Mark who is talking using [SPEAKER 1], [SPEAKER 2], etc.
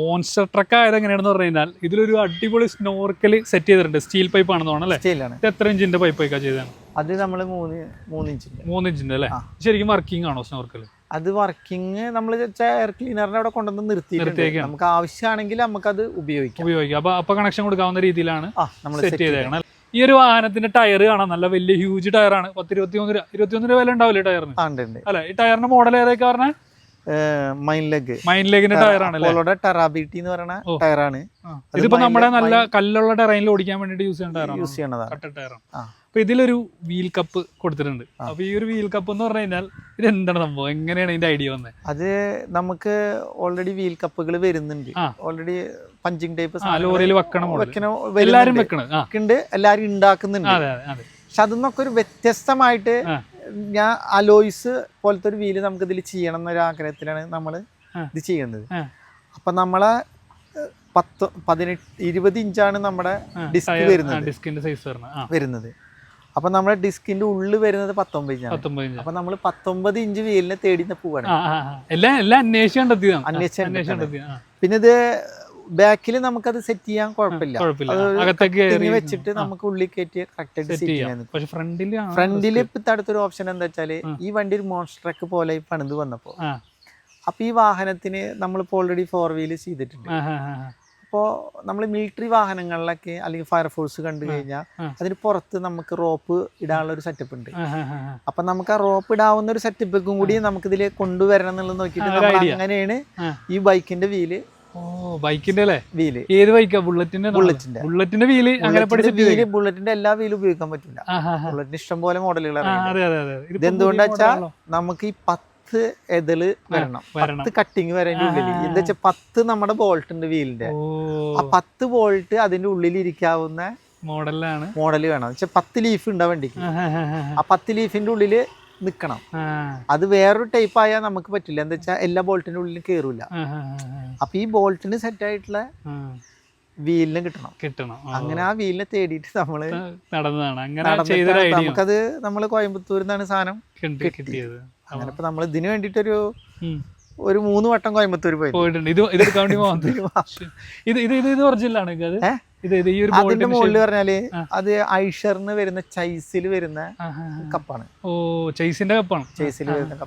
[SPEAKER 1] Monster truck ആയത് എങ്ങനെയാണെന്ന് പറഞ്ഞു കഴിഞ്ഞാൽ ഇതിലൊരു അടിപൊളി സ്നോർക്കൽ സെറ്റ് ചെയ്തിട്ടുണ്ട്. സ്റ്റീൽ പൈപ്പ് ആണെന്ന് തോന്നുന്നത് അല്ലേ? ഇത് എത്ര ഇഞ്ചിന്റെ പൈപ്പ് ഒക്കെ ചെയ്തതാണ്?
[SPEAKER 2] അത് നമ്മൾ മൂന്ന് മൂന്ന് ഇഞ്ചിന്റെ
[SPEAKER 1] മൂന്ന് ഇഞ്ചിന്റെ അല്ലേ? ശരിക്കും വർക്കിംഗ് ആണോ സ്നോർക്കൽ
[SPEAKER 2] അത് വർക്കിംഗ് നമ്മൾ എയർ ക്ലീനറിനെ അവിടെ കൊണ്ടുവന്ന്
[SPEAKER 1] നിർത്തി.
[SPEAKER 2] നമുക്ക് ആവശ്യമാണെങ്കിൽ നമുക്ക് അത് ഉപയോഗിക്കാം.
[SPEAKER 1] ഉപയോഗിക്കാം. അപ്പൊ അപ്പൊ കണക്ഷൻ കൊടുക്കാവുന്ന രീതിയിലാണ് സെറ്റ് ചെയ്തേക്കണം. ഈ ഒരു വാഹനത്തിന്റെ ടയർ കാണാം. നല്ല വലിയ ഹ്യൂജ് ടയറാണ് പത്ത് ഇരുപത്തി രൂപ ഇരുപത്തി ഒന്ന് രൂപ വില ഉണ്ടാവില്ലേ ടയറിന് അല്ലെ? ഈ ടയറിന്റെ മോഡൽ ഏതൊക്കെ പറഞ്ഞാൽ
[SPEAKER 2] മൈൻ ലെഗ്
[SPEAKER 1] മൈൻ ലെഗിന്റെ ടയറാണ് ആണല്ലേ
[SPEAKER 2] അപ്പോളോടെ ടെറാബിലിറ്റി എന്ന് പറയുന്ന ടയറാണ്.
[SPEAKER 1] ഇതിപ്പോ നമ്മുടെ നല്ല കല്ലുള്ള ടെറൈനിൽ ഓടിക്കാൻ വേണ്ടിട്ട് യൂസ് ചെയ്യുന്ന ടയറാണ്?
[SPEAKER 2] യൂസ് ചെയ്യണതാണ്.
[SPEAKER 1] കട്ട ടയറാണ്. അപ്പൊ ഇതിലൊരു വീൽ കപ്പ് കൊടുത്തിട്ടുണ്ട്. അപ്പൊ ഈ ഒരു വീൽ കപ്പ് എന്ന് പറഞ്ഞു കഴിഞ്ഞാൽ ഇത് എന്താണ് സംഭവം? എങ്ങനെയാണ് ഇതിന്റെ ഐഡിയ വന്നത്
[SPEAKER 2] അത് നമുക്ക് ഓൾറെഡി വീൽ കപ്പുകൾ വരുന്നുണ്ട്. ഓൾറെഡി പഞ്ചിങ് ടൈപ്പ്
[SPEAKER 1] ലോറിയിൽ വെക്കണം.
[SPEAKER 2] വെക്കണ
[SPEAKER 1] എല്ലാരും
[SPEAKER 2] എല്ലാവരും
[SPEAKER 1] വെക്കണത്.
[SPEAKER 2] ഉണ്ട് എല്ലാരും ഉണ്ടാക്കുന്നുണ്ട്. പക്ഷെ അതിന്നൊക്കെ ഒരു വ്യത്യസ്തമായിട്ട്. ഞാൻ അലോയ്സ് പോലത്തെ ഒരു വീൽ നമുക്ക് ഇതിൽ ചെയ്യണം എന്നൊരു ആഗ്രഹത്തിലാണ് നമ്മൾ ഇത് ചെയ്യുന്നത്. അപ്പൊ നമ്മളെ പത്ത് പതിനെട്ട് ഇരുപത് ഇഞ്ചാണ് നമ്മുടെ ഡിസ്ക് വരുന്നത്.
[SPEAKER 1] ഡിസ്കിന്റെ സൈസ് വരുന്നത്.
[SPEAKER 2] അപ്പൊ നമ്മുടെ ഡിസ്കിന്റെ ഉള്ളിൽ വരുന്നത് പത്തൊമ്പത് ഇഞ്ചാണ്.
[SPEAKER 1] ഇഞ്ച്.
[SPEAKER 2] അപ്പൊ നമ്മൾ പത്തൊമ്പത് ഇഞ്ച് വീലിനെ തേടി പോവാണ്.
[SPEAKER 1] അന്വേഷിച്ച്.
[SPEAKER 2] പിന്നെ ഇത് ബാക്കിൽ നമുക്കത് സെറ്റ് ചെയ്യാൻ കുഴപ്പമില്ല. വെച്ചിട്ട് നമുക്ക് ഉള്ളിൽ കയറ്റി കറക്റ്റ് ആയിട്ട്
[SPEAKER 1] സെറ്റ്
[SPEAKER 2] ചെയ്യാൻ
[SPEAKER 1] ഫ്രണ്ടിൽ
[SPEAKER 2] ഫ്രണ്ടിൽ ഇപ്പൊ അടുത്തൊരു ഓപ്ഷൻ എന്താ
[SPEAKER 1] വെച്ചാൽ
[SPEAKER 2] ഈ വണ്ടി ഒരു മോൺസ്റ്റർ ട്രക്ക് പോലെ പണിത് വന്നപ്പോ. അപ്പൊ ഈ വാഹനത്തിന് നമ്മളിപ്പോ ഓൾറെഡി ഫോർ വീൽ ചെയ്തിട്ടുണ്ട്. അപ്പോൾ നമ്മൾ മിലിറ്ററി വാഹനങ്ങളിലൊക്കെ അല്ലെങ്കിൽ ഫയർഫോഴ്സ് കണ്ടു കഴിഞ്ഞാൽ അതിന് പുറത്ത് നമുക്ക് റോപ്പ് ഇടാനുള്ള ഒരു സെറ്റപ്പ് ഉണ്ട്. അപ്പൊ നമുക്ക് ആ റോപ്പ് ഇടാവുന്ന ഒരു സെറ്റപ്പും കൂടി നമുക്ക് ഇതിൽ കൊണ്ടുവരണം എന്നുള്ളത് നോക്കിയിട്ട് നമ്മൾ അങ്ങനെയാണ് ഈ ബൈക്കിന്റെ വീൽ
[SPEAKER 1] ഓ ബൈക്കിന്റെ അല്ലേ
[SPEAKER 2] വീൽ.
[SPEAKER 1] ഏത് ബൈക്കാ? ബുള്ളറ്റിന്റെ
[SPEAKER 2] ബുള്ളറ്റിന്റെ.
[SPEAKER 1] ബുള്ളറ്റിന്റെ വീൽ അങ്ങനെ പഠിച്ചിട്ട്
[SPEAKER 2] വീൽ ബുള്ളറ്റിന്റെ എല്ലാ വീലും ഉപയോഗിക്കാൻ പറ്റില്ല. ബുള്ളറ്റിന് ഇഷ്ടം പോലെ മോഡലുകൾ
[SPEAKER 1] ഇതെന്തുകൊണ്ടാച്ചാ
[SPEAKER 2] ഇതെന്തുകൊണ്ടാ. നമുക്ക് ഈ പത്ത് എതൾ വരണം. പത്ത് കട്ടിങ് വരേണ്ട ഉള്ളിൽ. എന്താ വെച്ചാൽ പത്ത് നമ്മുടെ ബോൾട്ട് ഉണ്ട് വീലിന്റെ ആ പത്ത് ബോൾട്ട് അതിന്റെ ഉള്ളിൽ ഇരിക്കാവുന്ന
[SPEAKER 1] മോഡലാണ്.
[SPEAKER 2] മോഡൽ വേണം. വെച്ചാൽ പത്ത് ലീഫ് ഉണ്ടാവേണ്ടി വണ്ടിക്ക്. ആ പത്ത് ലീഫിന്റെ ഉള്ളിൽ നിൽക്കണം അത് വേറൊരു ടൈപ്പ് ആയാൽ നമുക്ക് പറ്റില്ല. എന്താ വെച്ചാൽ എല്ലാ ബോൾട്ടിന്റെ ഉള്ളിലും കയറൂല അപ്പൊ ഈ ബോൾട്ടിന് സെറ്റ് ആയിട്ടുള്ള വീലിനും കിട്ടണം.
[SPEAKER 1] കിട്ടണം.
[SPEAKER 2] അങ്ങനെ ആ വീലിനെ തേടിയിട്ട് നമ്മൾ
[SPEAKER 1] നടന്നതാണ്. അങ്ങനെ
[SPEAKER 2] നമുക്കത് നമ്മൾ കോയമ്പത്തൂരിൽ നിന്നാണ് സാധനം
[SPEAKER 1] കിട്ടിയത്.
[SPEAKER 2] അങ്ങനെ ഇപ്പൊ നമ്മൾ ഇതിനു
[SPEAKER 1] വേണ്ടിട്ടൊരു.
[SPEAKER 2] ഒരു മൂന്ന് വട്ടം കോയമ്പത്തൂർ പോയി
[SPEAKER 1] പോയിട്ടുണ്ട്. ഇത് ഇത് ഇത് ഇത് ഒറിജിനലാണ്
[SPEAKER 2] അതിന്റെ മുകളിൽ
[SPEAKER 1] പറഞ്ഞാൽ
[SPEAKER 2] അത് ഐഷറിന് വരുന്ന ചൈസിൽ വരുന്ന കപ്പാണ്
[SPEAKER 1] ഓ ചൈസിന്റെ കപ്പാണ്
[SPEAKER 2] ചൈസിൽ വരുന്ന കപ്പ്